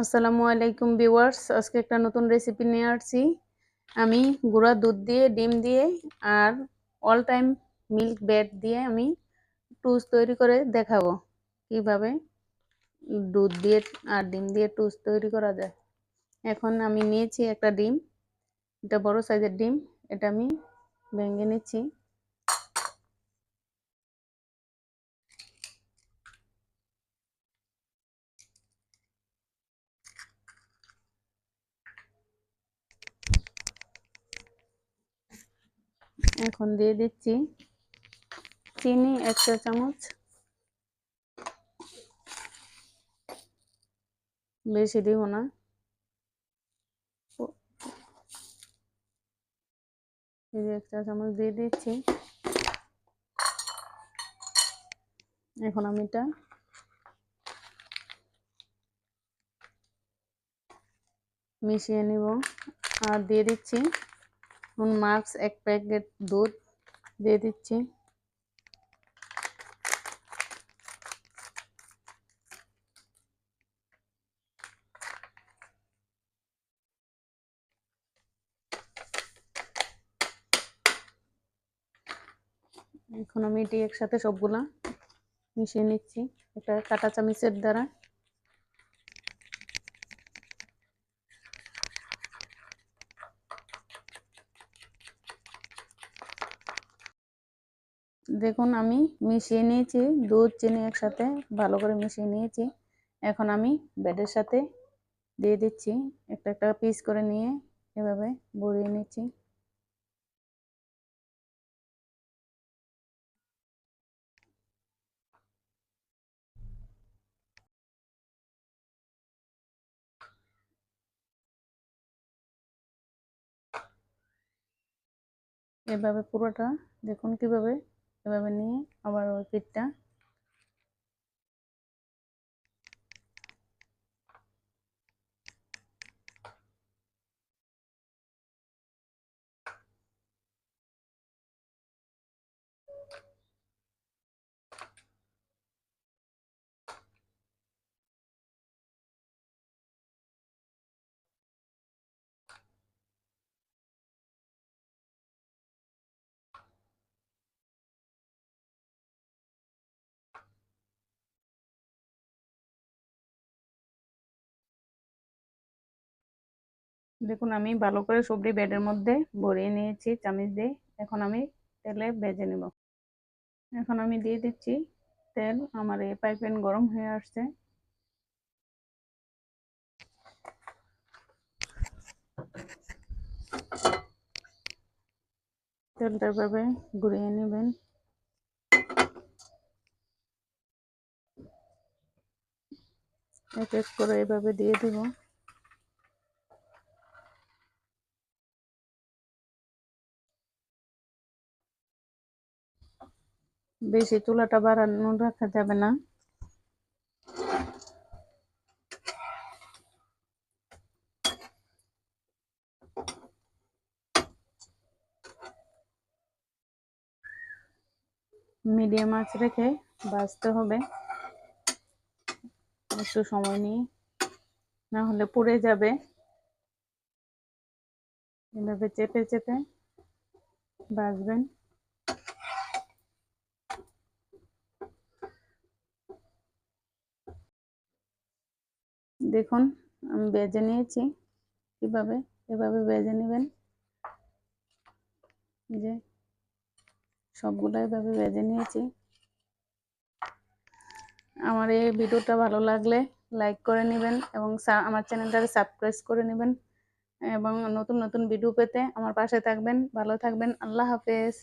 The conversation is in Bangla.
আসসালামু আলাইকুম ভিউয়ার্স, আজকে একটা নতুন রেসিপি নিয়ে আসছি। আমি গুঁড়া দুধ দিয়ে, ডিম দিয়ে আর অল টাইম মিল্ক ব্যাড দিয়ে আমি টুস তৈরি করে দেখাবো। কীভাবে দুধ দিয়ে আর ডিম দিয়ে টুস তৈরি করা যায়। এখন আমি নিয়েছি একটা ডিম, এটা বড় সাইজের ডিম, এটা আমি ভেঙে নিচ্ছি। এখন দিয়ে দিচ্ছি চিনি এক চা চামচ। বেশি দিব না। এক চা চামচ দিয়ে দিচ্ছি। এখন আমি এটা মিশিয়ে নিব। আর দিয়ে দিচ্ছি নুন মার্কস এক প্যাকেট দুধ দিয়ে দিচ্ছি। এখন আমি এটি একসাথে সবগুলা মিশিয়ে নিচ্ছি। একটা কাটা চামিচের দ্বারা। দেখুন, আমি মিশিয়ে নিয়েছি। দুধ, চিনি একসাথে ভালো করে মিশিয়ে নিয়েছি। এখন আমি ব্যাডের সাথে দিয়ে দিচ্ছি। একটা একটা পিস করে নিয়ে এভাবে বড়িয়ে নিচ্ছি। এভাবে পুরোটা দেখুন কীভাবে এভাবে নিয়ে আবার ওই পিঠটা দেখুন, আমি ভালো করে সবজি ব্যাডের মধ্যে ভরিয়ে নিয়েছি, চামিচ দিয়ে। এখন আমি তেলে ভেজে নেব। এখন আমি দিয়ে দিচ্ছি তেল। আমার এই পাইপেন গরম হয়ে আসছে। তেলটা এভাবে ঘুরিয়ে নেবেন। এক এক করে এভাবে দিয়ে দিব। বেশি চুলাটা বাড়ানো রাখা যাবে না। মিডিয়াম আঁচ রেখে বাজতে হবে। একটু সময় নিয়ে, না হলে পুড়ে যাবে। এভাবে চেপে চেপে বাজবেন। দেখুন, আমি বেজে নিয়েছি। কীভাবে? এভাবে বেজে নেবেন। যে, সবগুলো এভাবে বেজে নিয়েছি। আমার এই ভিডিওটা ভালো লাগলে লাইক করে নেবেন এবং আমার চ্যানেলটাকে সাবস্ক্রাইব করে নেবেন। এবং নতুন নতুন ভিডিও পেতে আমার পাশে থাকবেন। ভালো থাকবেন। আল্লাহ হাফেজ।